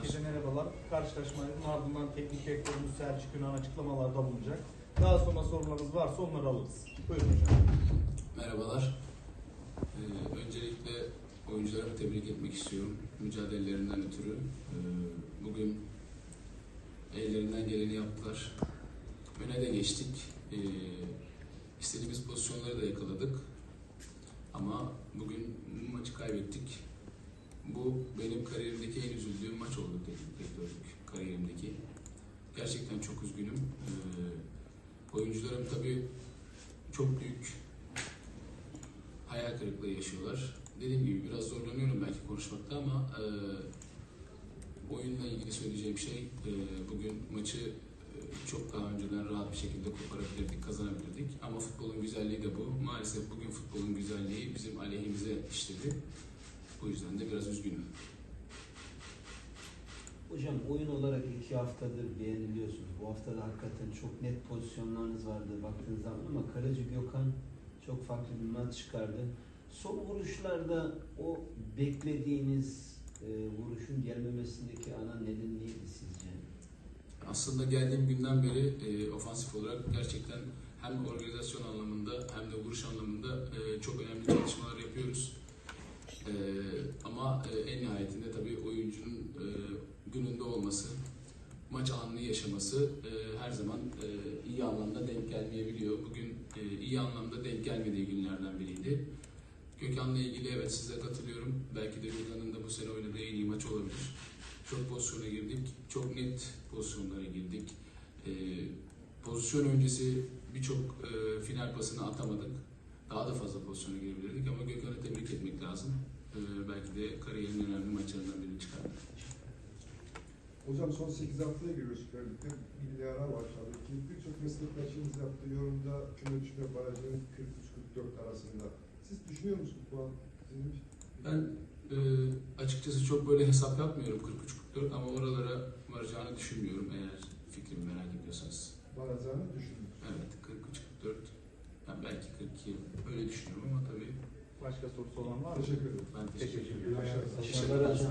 Herkese merhabalar. Karşılaşmanın ardından teknik direktörümüz Selçuk Yunan açıklamalarda bulunacak. Daha sonra sorularınız varsa onları alırız. Buyurun hocam. Merhabalar. Ee, öncelikle oyuncularımı tebrik etmek istiyorum. Mücadelelerinden ötürü. Ee, bugün ellerinden geleni yaptılar. Öne de geçtik. Ee, istediğimiz pozisyonları da yakaladık. Ama bugün maçı kaybettik. Bu benim kariyerimdeki en üzüldüğüm maç oldu teknik direktörlük kariyerimdeki. Gerçekten çok üzgünüm. Ee, oyuncularım tabii çok büyük hayal kırıklığı yaşıyorlar. Dediğim gibi biraz zorlanıyorum belki konuşmakta ama e, oyunla ilgili söyleyeceğim şey e, bugün maçı e, çok daha önceden rahat bir şekilde koparabilirdik, kazanabilirdik. Ama futbolun güzelliği de bu. Maalesef bugün futbolun güzelliği bizim aleyhimize işledi. Bu yüzden de biraz üzgünüm. Hocam oyun olarak iki haftadır beğeniliyorsunuz. Bu hafta da hakikaten çok net pozisyonlarınız vardı baktığınız zaman ama Kaleci Gökhan çok farklı bir maç çıkardı. Son vuruşlarda o beklediğiniz e, vuruşun gelmemesindeki ana neden neydi sizce? Aslında geldiğim günden beri e, ofansif olarak gerçekten hem organizasyon anlamında hem de vuruş anlamında e, çok önemli çalışmalar yapıyoruz. E, ama e, en nihayetinde tabii oyuncunun e, gününde olması, maç anını yaşaması e, her zaman e, iyi anlamda denk gelmeyebiliyor. Bugün e, iyi anlamda denk gelmediği günlerden biriydi. Gökhan'la ilgili evet size katılıyorum. Belki de Gökhan'ın da bu sene oynadığı en iyi maç olabilir. Çok pozisyona girdik. Çok net pozisyonlara girdik. Ee, pozisyon öncesi birçok e, final pasını atamadık. Daha da fazla pozisyona girebilirdik ama Gökhan'ı tebrik etmek lazım. Ee, belki de kariyerinin önemli çıkardı. Hocam son 8 haftaya giriyoruz Süper Lig'de. Bir ara var tabii ki. Birçok meslektaşımız yaptığı yorumda küme düşme barajının 43-44 arasında. Siz düşünüyor musunuz bu an? Sizin Ben e, açıkçası çok böyle hesap yapmıyorum 43-44 ama oralara varacağını düşünmüyorum eğer fikrimi merak ediyorsanız. barajını düşünüyorsunuz. Evet 43-44 ben belki 42 öyle düşünüyorum ama tabii Başka sorusu olan var mı? Teşekkür ederim. ben teşekkür Teşekkür ederim. ederim.